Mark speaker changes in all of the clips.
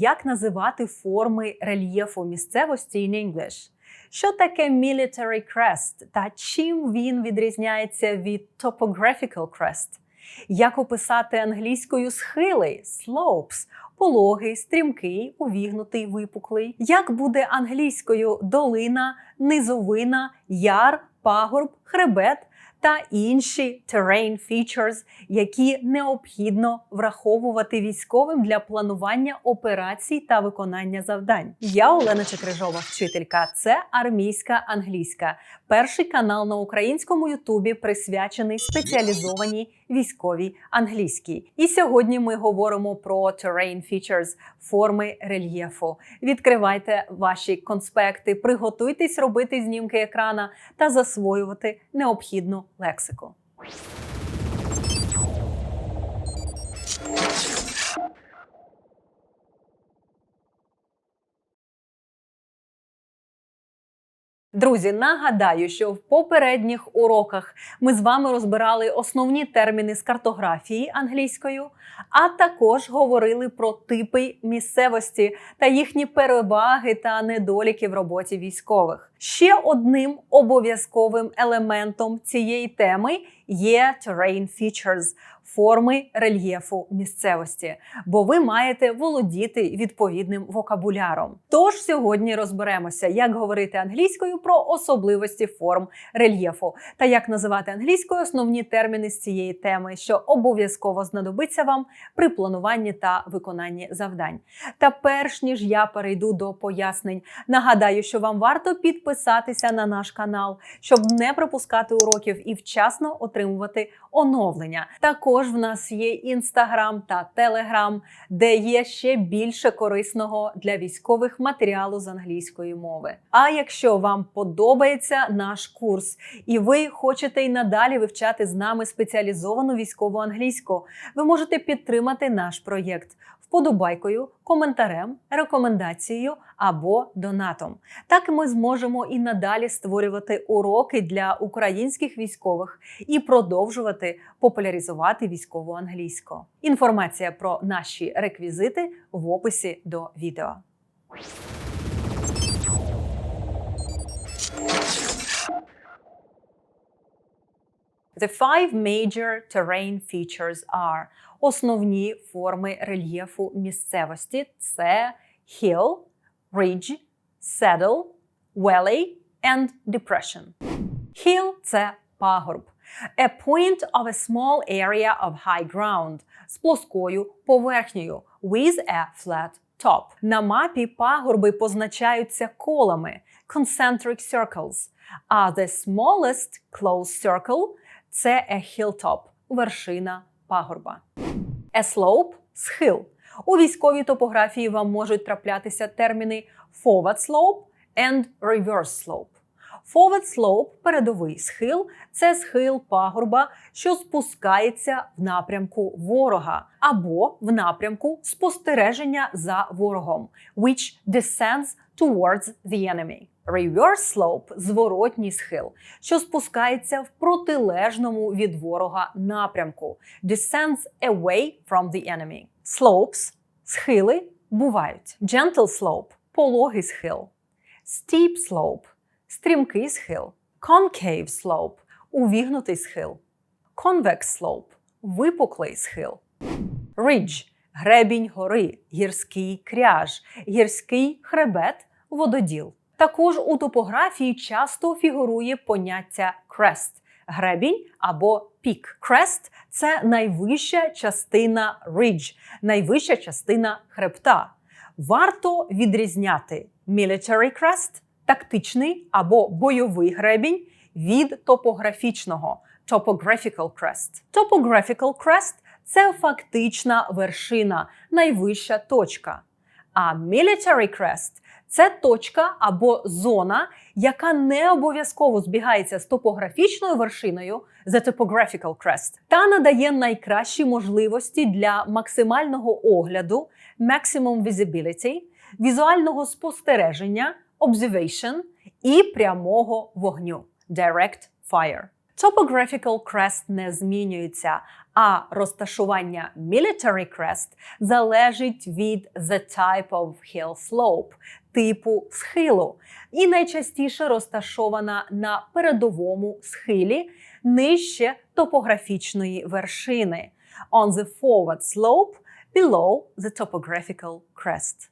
Speaker 1: як називати форми рельєфу місцевості in English. Що таке military crest та чим він відрізняється від topographical crest? Як описати англійською схили slopes, пологий, стрімкий, увігнутий, випуклий? Як буде англійською долина, низовина, яр, пагорб, хребет та інші terrain features, які необхідно враховувати військовим для планування операцій та виконання завдань? Я Олена Чекрижова, вчителька. Це армійська англійська, перший канал на українському Ютубі, присвячений спеціалізованій військовій англійській. І сьогодні ми говоримо про terrain features, форми рельєфу. Відкривайте ваші конспекти, приготуйтесь робити знімки екрана та засвоювати необхідну лексику. Друзі, нагадаю, що в попередніх уроках ми з вами розбирали основні терміни з картографії англійською, а також говорили про типи місцевості та їхні переваги та недоліки в роботі військових. Ще одним обов'язковим елементом цієї теми є terrain features – форми рельєфу місцевості, бо ви маєте володіти відповідним вокабуляром. Тож сьогодні розберемося, як говорити англійською про особливості форм рельєфу та як називати англійською основні терміни з цієї теми, що обов'язково знадобиться вам при плануванні та виконанні завдань. Та перш ніж я перейду до пояснень, нагадаю, що вам варто підписатися на наш канал, щоб не пропускати уроків і вчасно отримувати оновлення. Також в нас є інстаграм та телеграм, де є ще більше корисного для військових матеріалу з англійської мови. А якщо вам подобається наш курс і ви хочете й надалі вивчати з нами спеціалізовану військову англійську, ви можете підтримати наш проєкт вподобайкою, коментарем, рекомендацією або донатом. Так ми зможемо і надалі створювати уроки для українських військових і продовжувати популяризувати військову англійську. Інформація про наші реквізити в описі до відео. The five major terrain features are основні форми рельєфу місцевості це hill, ridge, saddle, valley and depression. Hill – це пагорб. A point of a small area of high ground з плоскою поверхнею with a flat top. На мапі пагорби позначаються колами concentric circles, а the smallest closed circle – це hilltop – вершина пагорба. A slope – схил. У військовій топографії вам можуть траплятися терміни forward slope and reverse slope. Forward slope – передовий схил це схил пагорба, що спускається в напрямку ворога або в напрямку спостереження за ворогом, which descends towards the enemy. Reverse slope – зворотній схил, що спускається в протилежному від ворога напрямку, descends away from the enemy. Slopes – схили бувають. Gentle slope – пологий схил. Steep slope – стрімкий схил. Concave slope – увігнутий схил. Convex slope – випуклий схил. Ridge – гребінь гори, гірський кряж, гірський хребет, вододіл. Також у топографії часто фігурує поняття crest – гребінь або пік. Crest – це найвища частина ridge, найвища частина хребта. Варто відрізняти military crest – тактичний або бойовий гребінь від топографічного topographical crest. Topographical crest – це фактична вершина, найвища точка. А military crest – це точка або зона, яка не обов'язково збігається з топографічною вершиною the topographical crest, та надає найкращі можливості для максимального огляду maximum visibility, візуального спостереження observation і прямого вогню direct fire. Topographical crest не змінюється, а розташування military crest залежить від the type of hill slope, типу схилу, і найчастіше розташована на передовому схилі нижче топографічної вершини on the forward slope below the topographical crest.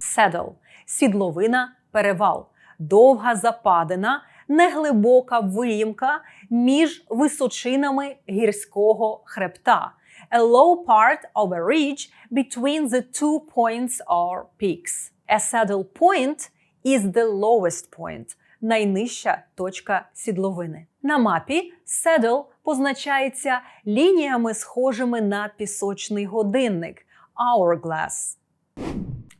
Speaker 1: Saddle – сідловина, перевал, довга западина, неглибока виїмка між височинами гірського хребта. A low part of a ridge between the two points or peaks. A saddle point is the lowest point – найнижча точка сідловини. На мапі saddle позначається лініями, схожими на пісочний годинник hourglass.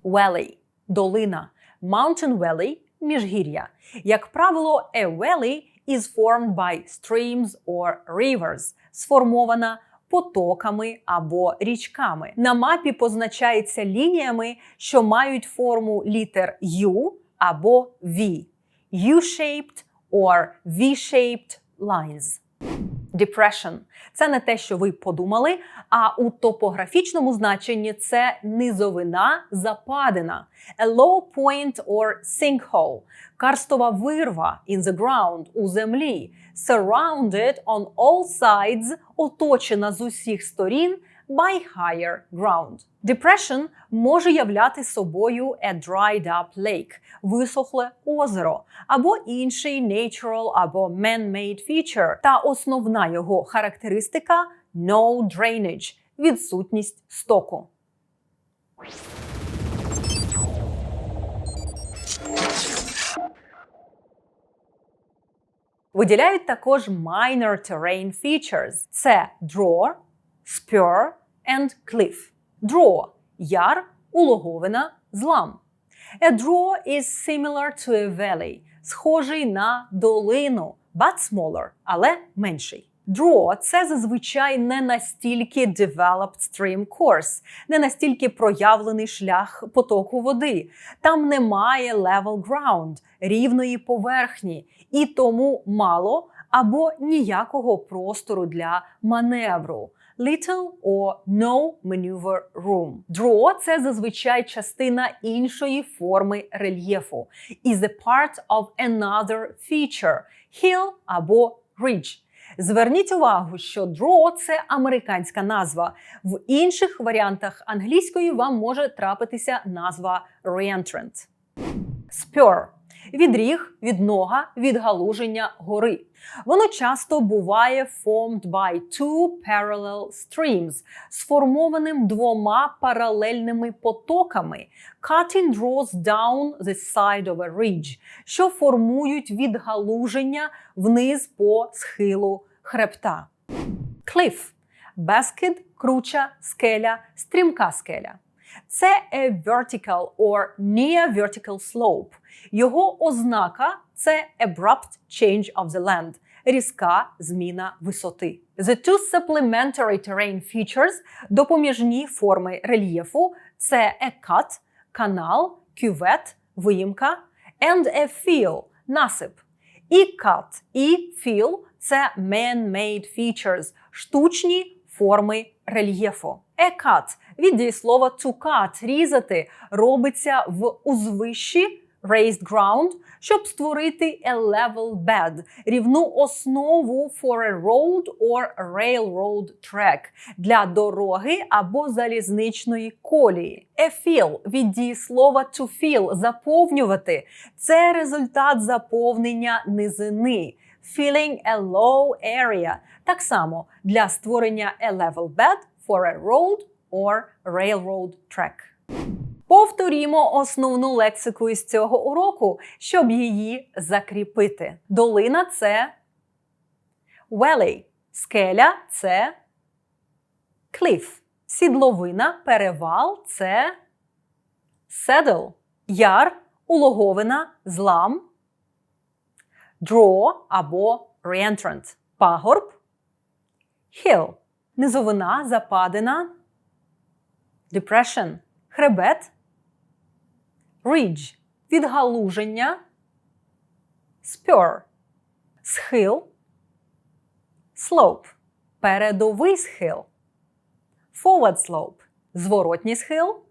Speaker 1: Valley – долина, mountain valley – міжгір'я. Як правило, a valley is formed by streams or rivers, сформована потоками або річками. На мапі позначається лініями, що мають форму літер U або V. U-shaped or V-shaped lines. Depression – це не те, що ви подумали, а у топографічному значенні це низовина, западина, a low point or sinkhole – карстова вирва in the ground – у землі, surrounded on all sides – оточена з усіх сторін by higher ground. Depression може являти собою a dried up lake – висохле озеро, або інший natural або man-made feature. Та основна його характеристика no drainage – відсутність стоку. Виділяють також minor terrain features. Це draw, spur and cliff. Draw – яр, улоговина, злам. A draw is similar to a valley, схожий на долину, but smaller, але менший. Draw – це зазвичай не настільки developed stream course, не настільки проявлений шлях потоку води. Там немає level ground, рівної поверхні, і тому мало або ніякого простору для маневру. Little or no maneuver room. Draw – це зазвичай частина іншої форми рельєфу. Is a part of another feature – hill або ridge. Зверніть увагу, що draw – це американська назва. В інших варіантах англійської вам може трапитися назва reentrant. Spur – відріг, віднога, відгалуження гори. Воно часто буває formed by two parallel streams, сформованим двома паралельними потоками, cutting draws down the side of a ridge, що формують відгалуження вниз по схилу хребта. Cliff – безкид, круча, скеля, стрімка скеля. Це a vertical or near vertical slope. Його ознака це abrupt change of the land – різка зміна висоти. The two supplementary terrain features – допоміжні форми рельєфу – це a cut – канал, кювет, виїмка, and a fill – насип. І cut, і fill – це man-made features – штучні форми рельєфу. A cut від дієслова to cut – різати робиться в узвищі raised ground, щоб створити a level bed – рівну основу for a road or railroad track – для дороги або залізничної колії. A fill від дієслова to fill – заповнювати – це результат заповнення низини. Filling a low area – так само для створення a level bed for a road or railroad track. Повторімо основну лексику із цього уроку, щоб її закріпити. Долина це valley, скеля це cliff, сідловина, перевал це saddle, яр, улоговина, злам, draw або reentrant, пагорб, hill, низовина, западина, depression, хребет, ridge – відгалуження, spur – схил, Slope – передовий схил. Forward slope – зворотній схил.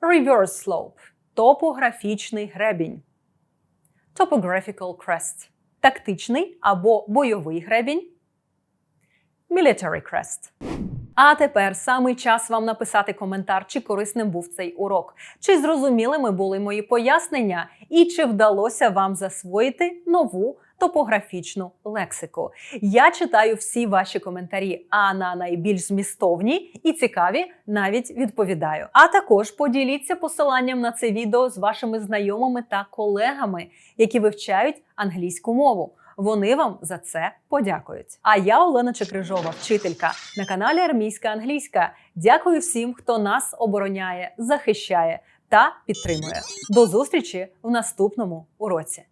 Speaker 1: Reverse slope – топографічний гребінь. Topographical crest – тактичний або бойовий гребінь. Military crest. А тепер саме час вам написати коментар, чи корисним був цей урок, чи зрозумілими були мої пояснення, і чи вдалося вам засвоїти нову топографічну лексику. Я читаю всі ваші коментарі, а на найбільш змістовні і цікаві навіть відповідаю. А також поділіться посиланням на це відео з вашими знайомими та колегами, які вивчають англійську мову. Вони вам за це подякують. А я Олена Чекрижова, вчителька на каналі Армійська Англійська. Дякую всім, хто нас обороняє, захищає та підтримує. До зустрічі в наступному уроці.